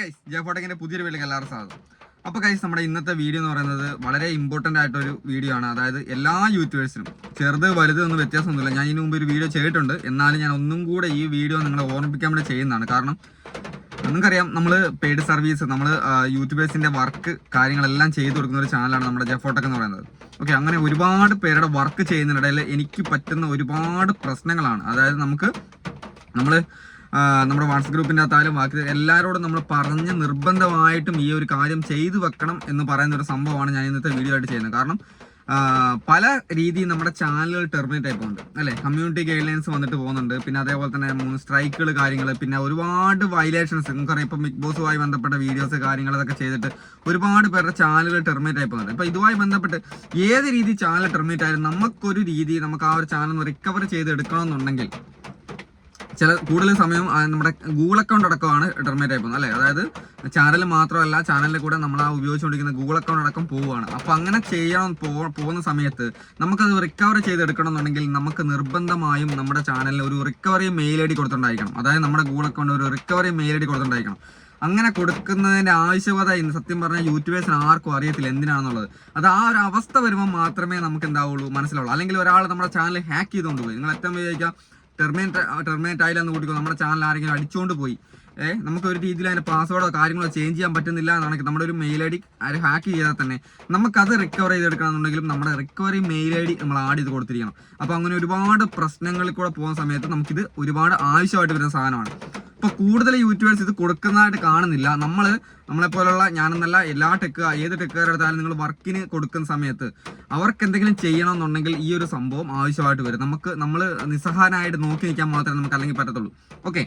Guys ജയഫോട്ടക്കിന്റെ പുതിയൊരു വീട്ടിലേക്ക് എല്ലാവരും സ്വാഗതം. അപ്പോൾ ഗൈസ് നമ്മുടെ ഇന്നത്തെ വീഡിയോ എന്ന് പറയുന്നത് വളരെ ഇമ്പോർട്ടന്റ് ആയിട്ടൊരു വീഡിയോ ആണ്. അതായത് എല്ലാ യൂട്യൂബേഴ്സിനും ചെറുത് വലുത് ഒന്നും വ്യത്യാസമൊന്നുമില്ല. ഞാൻ ഇതിനു മുമ്പ് ഒരു വീഡിയോ ചെയ്തിട്ടുണ്ട്. എന്നാലും ഞാൻ ഒന്നും കൂടെ ഈ വീഡിയോ നിങ്ങളെ ഓർമ്മിപ്പിക്കാൻ വേണ്ടി ചെയ്യുന്നതാണ്. കാരണം നിങ്ങൾക്കറിയാം നമ്മൾ പെയ്ഡ് സർവീസ് നമ്മൾ യൂട്യൂബേഴ്സിന്റെ വർക്ക് കാര്യങ്ങളെല്ലാം ചെയ്തു കൊടുക്കുന്ന ഒരു ചാനലാണ് നമ്മുടെ ജെഫോട്ടക് എന്ന് പറയുന്നത്. ഓക്കെ അങ്ങനെ ഒരുപാട് പേരുടെ വർക്ക് ചെയ്യുന്നതിനിടയിൽ എനിക്ക് പറ്റുന്ന ഒരുപാട് പ്രശ്നങ്ങളാണ്. അതായത് നമുക്ക് നമ്മൾ നമ്മുടെ വാട്സപ്പ് ഗ്രൂപ്പിന്റെ അകത്തായാലും ബാക്കി എല്ലാവരോടും നമ്മൾ പറഞ്ഞ് നിർബന്ധമായിട്ടും ഈ ഒരു കാര്യം ചെയ്തു വെക്കണം എന്ന് പറയുന്ന ഒരു സംഭവമാണ് ഞാൻ ഇന്നത്തെ വീഡിയോ ആയിട്ട് ചെയ്യുന്നത്. കാരണം പല രീതിയിൽ നമ്മുടെ ചാനലുകൾ ടെർമിനേറ്റ് ആയി പോകുന്നുണ്ട്. അല്ലെ? കമ്മ്യൂണിറ്റി ഗൈഡ് ലൈൻസ് വന്നിട്ട് പോകുന്നുണ്ട്. പിന്നെ അതേപോലെ തന്നെ മൂന്ന് സ്ട്രൈക്കുകൾ കാര്യങ്ങൾ പിന്നെ ഒരുപാട് വയലേഷൻസ് നിങ്ങൾക്കറിയാം ഇപ്പം ബിഗ് ബോസുമായി ബന്ധപ്പെട്ട വീഡിയോസ് കാര്യങ്ങൾ അതൊക്കെ ചെയ്തിട്ട് ഒരുപാട് പേരുടെ ചാനലുകൾ ടെർമിനേറ്റ് ആയി ഇപ്പൊ ഇതുമായി ബന്ധപ്പെട്ട് ഏത് രീതി ചാനൽ ടെർമിനേറ്റ് ആയാലും നമുക്കൊരു രീതി നമുക്ക് ആ ഒരു ചാനൽ റിക്കവർ ചെയ്ത് എടുക്കണമെന്നുണ്ടെങ്കിൽ ചില കൂടുതൽ സമയം നമ്മുടെ ഗൂഗിൾ അക്കൗണ്ട് അടക്കമാണ് ടെർമിനേറ്റ് ആയി പോകുന്നത് അല്ലേ? അതായത് ചാനൽ മാത്രമല്ല ചാനലിൽ കൂടെ നമ്മൾ ആ ഉപയോഗിച്ചുകൊണ്ടിരിക്കുന്ന ഗൂഗിൾ അക്കൗണ്ട് അടക്കം പോവുകയാണ്. അപ്പം അങ്ങനെ ചെയ്യണം പോകുന്ന സമയത്ത് നമുക്കത് റിക്കവർ ചെയ്തെടുക്കണം എന്നുണ്ടെങ്കിൽ നമുക്ക് നിർബന്ധമായും നമ്മുടെ ചാനലിൽ ഒരു റിക്കവറി മെയിൽ ഐ ഡി കൊടുത്തിട്ടുണ്ടായിരിക്കണം. അതായത് നമ്മുടെ ഗൂഗിൾ അക്കൗണ്ട് ഒരു റിക്കവറി മെയിൽ ഐ ഡി കൊടുത്തിട്ടുണ്ടായിരിക്കണം. അങ്ങനെ കൊടുക്കുന്നതിന്റെ ആവശ്യകത ഇന്ന് സത്യം പറഞ്ഞാൽ യൂട്യൂബേഴ്സിന് ആർക്കും അറിയത്തില്ല എന്തിനാണെന്നുള്ളത്. അത് ആ ഒരു അവസ്ഥ വരുമ്പോൾ മാത്രമേ നമുക്ക് എന്താവുള്ളൂ മനസ്സിലാവുള്ളൂ. അല്ലെങ്കിൽ ഒരാൾ നമ്മുടെ ചാനൽ ഹാക്ക് ചെയ്തുകൊണ്ട് പോയി. നിങ്ങൾ ഏറ്റവും വിചാരിക്കാം ടെർമിനേറ്റ് ടെർമിനേറ്റ് ആയില്ലെന്ന് കൂട്ടിക്കോ. നമ്മുടെ ചാനൽ ആരെങ്കിലും അടിച്ചുകൊണ്ട് പോയി. ഏഹ് നമുക്ക് ഒരു രീതിയിൽ അതിന്റെ പാസ്വേഡോ കാര്യങ്ങളോ ചേഞ്ച് ചെയ്യാൻ പറ്റുന്നില്ല എന്നാണെങ്കിൽ നമ്മുടെ ഒരു മെയിൽ ഐ ഡി ആര് ഹാക്ക് ചെയ്താൽ തന്നെ. നമുക്കത് റിക്കവർ ചെയ്തെടുക്കണമെന്നുണ്ടെങ്കിലും നമ്മുടെ റിക്കവറി മെയിൽ ഐ ഡി നമ്മൾ ആഡ് ചെയ്ത് കൊടുത്തിരിക്കണം. അപ്പോൾ അങ്ങനെ ഒരുപാട് പ്രശ്നങ്ങളിൽ കൂടെ പോകുന്ന സമയത്ത് നമുക്കിത് ഒരുപാട് ആവശ്യമായിട്ട് വരുന്ന സാധനമാണ്. ഇപ്പൊ കൂടുതൽ യൂട്യൂബേഴ്സ് ഇത് കൊടുക്കുന്നതായിട്ട് കാണുന്നില്ല. നമ്മൾ നമ്മളെ പോലുള്ള ഞാനെന്നല്ല എല്ലാ ടെക്ക് ഏത് ടെക്കുകാരെടുത്താലും നിങ്ങൾ വർക്കിന് കൊടുക്കുന്ന സമയത്ത് അവർക്ക് എന്തെങ്കിലും ചെയ്യണമെന്നുണ്ടെങ്കിൽ ഈ ഒരു സംഭവം ആവശ്യമായിട്ട് വരും. നമുക്ക് നമ്മൾ നിസ്സഹാനായിട്ട് നോക്കി നിൽക്കാൻ മാത്രമേ നമുക്ക് അല്ലെങ്കിൽ പറ്റത്തുള്ളൂ. ഓക്കെ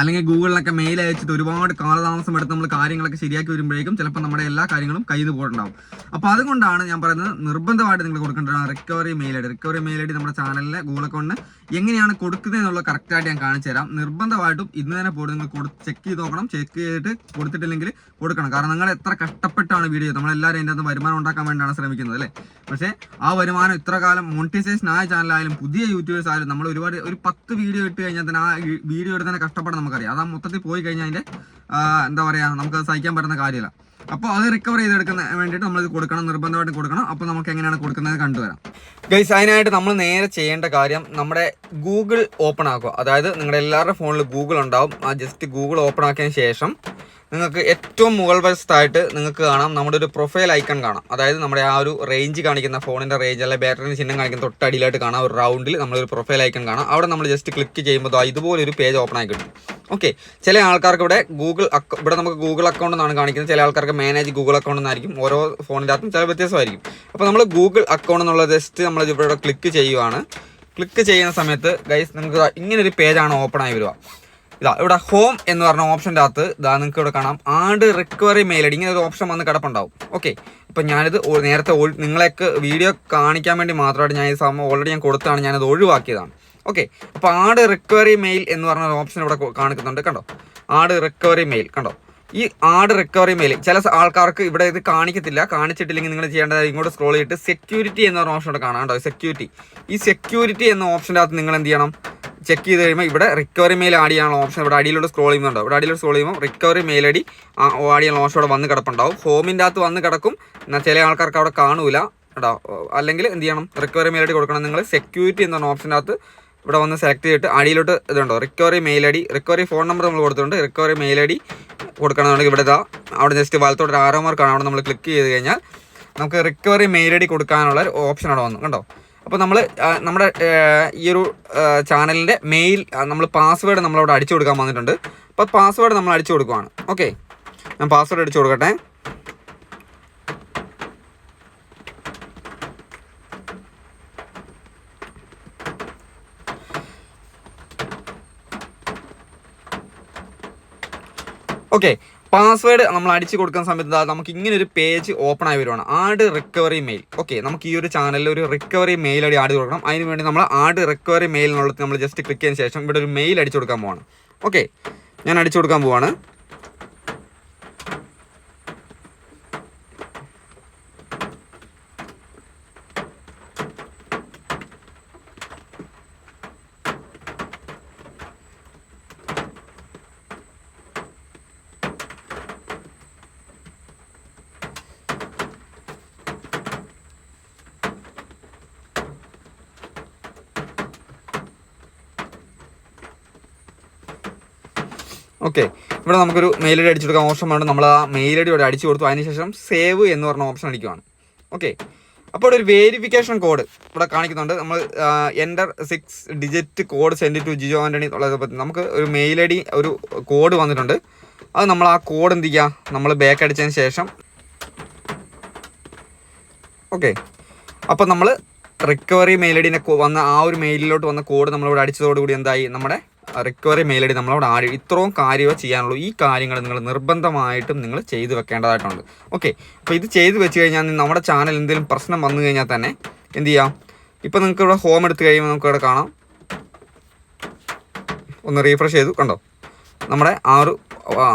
അല്ലെങ്കിൽ ഗൂഗിളിലൊക്കെ മെയിൽ അയച്ചിട്ട് ഒരുപാട് കാലതാമസം എടുത്ത് നമ്മൾ കാര്യങ്ങളൊക്കെ ശരിയാക്കി വരുമ്പോഴേക്കും ചിലപ്പോൾ നമ്മുടെ എല്ലാ കാര്യങ്ങളും കയ്യിൽ പോയിട്ടുണ്ടാവും. അപ്പോൾ അതുകൊണ്ടാണ് ഞാൻ പറയുന്നത് നിർബന്ധമായിട്ട് നിങ്ങൾ കൊടുക്കേണ്ട recovery mail ID recovery mail ID D നമ്മുടെ ചാനലിലെ ഗൂഗിൾ അക്കൗണ്ട് എങ്ങനെയാണ് കൊടുക്കുന്നത് എന്നുള്ള കറക്റ്റായിട്ട് ഞാൻ കാണിച്ചു തരാം. നിർബന്ധമായിട്ടും ഇന്ന് തന്നെ പോയി നിങ്ങൾ ചെക്ക് ചെയ്ത് നോക്കണം. ചെക്ക് ചെയ്തിട്ട് കൊടുത്തിട്ടില്ലെങ്കിൽ കൊടുക്കണം. കാരണം നിങ്ങൾ എത്ര കഷ്ടപ്പെട്ടാണ് വീഡിയോ നമ്മളെല്ലാവരും അതിന്റെ വരുമാനം ഉണ്ടാക്കാൻ വേണ്ടിയാണ് ശ്രമിക്കുന്നത് അല്ലേ? പക്ഷേ ആ വരുമാനം ഇത്ര കാലം മോണിറ്റൈസേഷൻ ആയ ചാനലായാലും പുതിയ യൂട്യൂബേഴ്സ് ആയാലും നമ്മൾ ഒരുപാട് ഒരു പത്ത് വീഡിയോ ഇട്ട് കഴിഞ്ഞാൽ തന്നെ ആ വീഡിയോ എടുത്തതിനെ കഷ്ടപ്പാട് നമുക്കറിയാം. അത് മൊത്തത്തിൽ പോയി കഴിഞ്ഞാൽ അതിന്റെ എന്താ പറയുക നമുക്ക് സഹിക്കാൻ പറ്റുന്ന കാര്യമില്ല അപ്പോൾ അത് റിക്കവർ ചെയ്തെടുക്കുന്ന വേണ്ടിയിട്ട് നമ്മൾ ഇത് കൊടുക്കണം നിർബന്ധമായിട്ട് കൊടുക്കണം. അപ്പോൾ നമുക്ക് എങ്ങനെയാണ് കൊടുക്കുന്നത് കണ്ടുവരാം. ഗൈസ് അതിനായിട്ട് നമ്മൾ നേരെ ചെയ്യേണ്ട കാര്യം നമ്മുടെ ഗൂഗിൾ ഓപ്പൺ ആക്കുക. അതായത് നിങ്ങളുടെ എല്ലാവരുടെ ഫോണിൽ ഗൂഗിൾ ഉണ്ടാവും. ആ ജസ്റ്റ് ഗൂഗിൾ ഓപ്പൺ ആക്കിയതിന് ശേഷം നിങ്ങൾക്ക് ഏറ്റവും മുകൾ വശത്തായിട്ട് നിങ്ങൾക്ക് കാണാം നമ്മുടെ ഒരു പ്രൊഫൈൽ ഐക്കൺ കാണാം. അതായത് നമ്മുടെ ആ ഒരു റേഞ്ച് കാണിക്കുന്ന ഫോണിന്റെ റേഞ്ച് അല്ലെങ്കിൽ ബാറ്ററിന്റെ ചിഹ്നം കാണിക്കുന്ന തൊട്ടടിയിലായിട്ട് കാണാം. ഒരു റൗണ്ടിൽ നമ്മളൊരു പ്രൊഫൈൽ ഐക്കൺ കാണാം. അവിടെ നമ്മൾ ജസ്റ്റ് ക്ലിക്ക് ചെയ്യുമ്പോൾ ഇതുപോലെ ഒരു പേജ് ഓപ്പൺ ആയി കിട്ടും. ഓക്കെ ചില ആൾക്കാർക്ക് ഇവിടെ ഗൂഗിൾ ഇവിടെ നമുക്ക് ഗൂഗിൾ അക്കൗണ്ട് എന്നാണ് കാണിക്കുന്നത്. ചില ആൾക്കാർക്ക് മാനേജ് ഗൂഗിൾ അക്കൗണ്ട് എന്നായിരിക്കും. ഓരോ ഫോണിന്റെ അകത്തും ചില വ്യത്യാസമായിരിക്കും. അപ്പോൾ നമ്മൾ ഗൂഗിൾ അക്കൗണ്ട് എന്നുള്ള ജസ്റ്റ് നമ്മൾ ഇവിടെ ക്ലിക്ക് ചെയ്യുവാണ്. ക്ലിക്ക് ചെയ്യുന്ന സമയത്ത് ഗൈസ് നമുക്ക് ഇങ്ങനൊരു പേജാണ് ഓപ്പൺ ആയി വരിക. ഇതാ ഇവിടെ ഹോം എന്ന് പറഞ്ഞ ഓപ്ഷന്റെ അകത്ത് ഇതാ നിങ്ങൾക്ക് ഇവിടെ കാണാം. Add recovery mail I D ഇങ്ങനെ ഒരു ഓപ്ഷൻ വന്ന് കിടപ്പുണ്ടാവും. ഓക്കെ ഇപ്പം ഞാനിത് നേരത്തെ നിങ്ങളെയൊക്കെ വീഡിയോ കാണിക്കാൻ വേണ്ടി മാത്രമായിട്ട് ഞാൻ ഈ സംഭവം ഓൾറെഡി ഞാൻ കൊടുത്താണ് ഞാനത് ഒഴിവാക്കിയതാണ്. ഓക്കെ അപ്പോൾ ആഡ് റിക്കവറി മെയിൽ എന്ന് പറഞ്ഞ ഓപ്ഷൻ ഇവിടെ കാണിക്കുന്നുണ്ട് കണ്ടോ? ആഡ് റിക്കവറി മെയിൽ കണ്ടോ? ഈ ആഡ് റിക്കവറി മെയിൽ ചില ആൾക്കാർക്ക് ഇവിടെ ഇത് കാണിക്കത്തില്ല കാണിച്ചിട്ടില്ലെങ്കിൽ നിങ്ങൾ ചെയ്യേണ്ടത് ഇങ്ങോട്ട് സ്ക്രോൾ ചെയ്തിട്ട് സെക്യൂരിറ്റി എന്ന് പറഞ്ഞ ഓപ്ഷൻ കാണാം കേട്ടോ സെക്യൂരിറ്റി ഈ സെക്യൂരിറ്റി എന്ന ഓപ്ഷന്റെ അകത്ത് നിങ്ങൾ എന്ത് ചെയ്യണം? ചെക്ക് ചെയ്ത് കഴിയുമ്പോൾ ഇവിടെ റിക്കവറി മെയിൽ ആഡ് ചെയ്യാനുള്ള ഓപ്ഷൻ ഇവിടെ അടിയിലോട്ട് സ്ക്രോൾ ചെയ്യുന്നുണ്ടോ. ഇവിടെ അടിയിലോട്ട് സ്ക്രോൾ ചെയ്യുമ്പോൾ റിക്കവറി മെയിൽ അടി ആഡ് ചെയ്യാനുള്ള ഓപ്ഷൻ ഇവിടെ വന്ന് കിടപ്പുണ്ടാവും. ഹോമിന്റെ അകത്ത് വന്ന് കിടക്കും. എന്നാൽ ചില ആൾക്കാർക്ക് അവിടെ കാണൂല. കേട്ടോ അല്ലെങ്കിൽ എന്ത് ചെയ്യണം? റിക്കവറി മെയിൽ അടി കൊടുക്കണം. നിങ്ങൾ സെക്യൂരിറ്റി എന്ന ഓപ്ഷന്റെ അകത്ത് ഇവിടെ വന്ന് സെലക്ട് ചെയ്തിട്ട് അടിയിലോട്ട് ഇതുണ്ടോ? Recovery mail I recovery phone number നമ്മൾ കൊടുത്തിട്ടുണ്ട്. റിക്കവറി മെയിൽ ഐ ഡി കൊടുക്കണമെന്നുണ്ടെങ്കിൽ ഇവിടെ ഇതാ അവിടെ ജസ്റ്റ് വലത്തോട്ട് ഒരു ആരോ മാർക്കാണ് അവിടെ നമ്മൾ ക്ലിക്ക് ചെയ്ത് കഴിഞ്ഞാൽ നമുക്ക് റിക്കവറി മെയിൽ ഐ ഡി കൊടുക്കാനുള്ള ഒരു ഓപ്ഷൻ അവിടെ വന്നു. കണ്ടോ? അപ്പോൾ നമ്മൾ നമ്മുടെ ഈ ഒരു ചാനലിന്റെ മെയിൽ നമ്മൾ പാസ്വേഡ് നമ്മളവിടെ അടിച്ചു കൊടുക്കാൻ വന്നിട്ടുണ്ട്. അപ്പോൾ പാസ്വേഡ് നമ്മൾ അടിച്ചു കൊടുക്കുവാണ്. ഓക്കെ ഞാൻ പാസ്വേഡ് അടിച്ചു കൊടുക്കട്ടെ. ഓക്കെ പാസ്വേഡ് നമ്മൾ അടിച്ചു കൊടുക്കുന്ന സമയത്ത് നമുക്ക് ഇങ്ങനെ ഒരു പേജ് ഓപ്പൺ ആയി വരുവാണ്. ആഡ് റിക്കവറി മെയിൽ ഓക്കെ നമുക്ക് ഈ ഒരു ചാനലിൽ ഒരു റിക്കവറി മെയിൽ അടി ആഡ് കൊടുക്കണം. അതിന് വേണ്ടി നമ്മൾ ആഡ് റിക്കവറി മെയിൽ എന്നുള്ളത് നമ്മൾ ജസ്റ്റ് ക്ലിക്ക് ചെയ്തതിന് ശേഷം ഇവിടെ ഒരു മെയിൽ അടിച്ചു കൊടുക്കാൻ പോവാണ്. ഓക്കെ ഞാൻ അടിച്ചു കൊടുക്കാൻ പോവാണ്. ഓക്കെ ഇവിടെ നമുക്കൊരു മെയിൽ ഐ ഡി അടിച്ചു കൊടുക്കാൻ ഓപ്ഷൻ വേണം നമ്മൾ ആ മെയിൽ ഐ ഡി ഇവിടെ അടിച്ചു കൊടുത്തു. അതിനുശേഷം സേവ് എന്ന് പറഞ്ഞ ഓപ്ഷൻ അടിക്കുവാണ്. ഓക്കെ അപ്പോൾ ഇവിടെ ഒരു വേരിഫിക്കേഷൻ കോഡ് ഇവിടെ കാണിക്കുന്നുണ്ട്. നമ്മൾ enter six digit code send to Geo Antony എന്നുള്ളത് നമുക്ക് ഒരു മെയിൽ ഐ ഡി ഒരു കോഡ് വന്നിട്ടുണ്ട്. അത് നമ്മൾ ആ കോഡ് എന്ത് ചെയ്യുക നമ്മൾ ബാക്ക് അടിച്ചതിന് ശേഷം. ഓക്കെ അപ്പോൾ നമ്മൾ റിക്കവറി മെയിൽ ഐ ഡിനെ വന്ന ആ ഒരു മെയിലിലോട്ട് വന്ന കോഡ് നമ്മളിവിടെ അടിച്ചതോടുകൂടി എന്തായി? നമ്മുടെ റിക്കവറി മെയിൽ നമ്മളവിടെ ആഡ് ഇത്രയും കാര്യമേ ചെയ്യാനുള്ളൂ. ഈ കാര്യങ്ങൾ നിങ്ങൾ നിർബന്ധമായിട്ടും നിങ്ങൾ ചെയ്തു വെക്കേണ്ടതായിട്ടുണ്ട്. ഓക്കെ അപ്പോൾ ഇത് ചെയ്തു വെച്ച് കഴിഞ്ഞാൽ നമ്മുടെ ചാനൽ എന്തെങ്കിലും പ്രശ്നം വന്നു കഴിഞ്ഞാൽ തന്നെ എന്ത് ചെയ്യാം? ഇപ്പോൾ നിങ്ങൾക്ക് ഇവിടെ ഹോം എടുത്ത് കഴിയുമ്പോൾ നമുക്ക് ഇവിടെ കാണാം. ഒന്ന് റീഫ്രഷ് ചെയ്തു. കണ്ടോ? നമ്മുടെ ആ ഒരു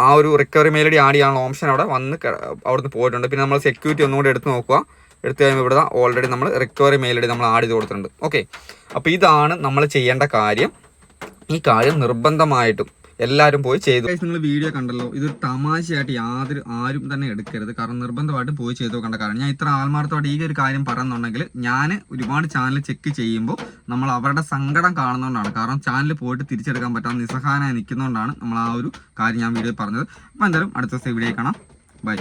ആ ഒരു റിക്കവറി മെയിൽ ആഡ് ചെയ്യാനുള്ള ഓപ്ഷൻ അവിടെ വന്ന് അവിടുന്ന് പോയിട്ടുണ്ട്. പിന്നെ നമ്മൾ സെക്യൂരിറ്റി ഒന്നുകൂടി എടുത്ത് നോക്കുക. എടുത്തു കഴിയുമ്പോൾ ഇവിടെ ഓൾറെഡി നമ്മൾ റിക്കവറി മെയിൽ നമ്മൾ ആഡ് ചെയ്ത് കൊടുത്തിട്ടുണ്ട്. ഓക്കെ അപ്പോൾ ഇതാണ് നമ്മൾ ചെയ്യേണ്ട കാര്യം. ഈ കാര്യം നിർബന്ധമായിട്ടും എല്ലാവരും പോയി ചെയ്തു. നിങ്ങൾ വീഡിയോ കണ്ടല്ലോ. ഇത് തമാശയായിട്ട് യാതൊരു ആരും തന്നെ എടുക്കരുത്. കാരണം നിർബന്ധമായിട്ട് പോയി ചെയ്തു നോക്കേണ്ട കാരണം ഞാൻ ഇത്ര ആത്മാർത്ഥമായിട്ട് ഈ ഒരു കാര്യം പറയുന്നുണ്ടെങ്കിൽ ഞാൻ ഒരുപാട് ചാനൽ ചെക്ക് ചെയ്യുമ്പോൾ നമ്മൾ അവരുടെ സങ്കടം കാണുന്നതുകൊണ്ടാണ് കാരണം ചാനൽ പോയിട്ട് തിരിച്ചെടുക്കാൻ പറ്റാതെ നിസ്സഹായനായി നിൽക്കുന്നതുകൊണ്ടാണ് നമ്മൾ ആ ഒരു കാര്യം ഞാൻ വീഡിയോ പറഞ്ഞത്. അപ്പോൾ എന്തായാലും അടുത്ത ദിവസം വീഡിയോ കാണാം. ബൈ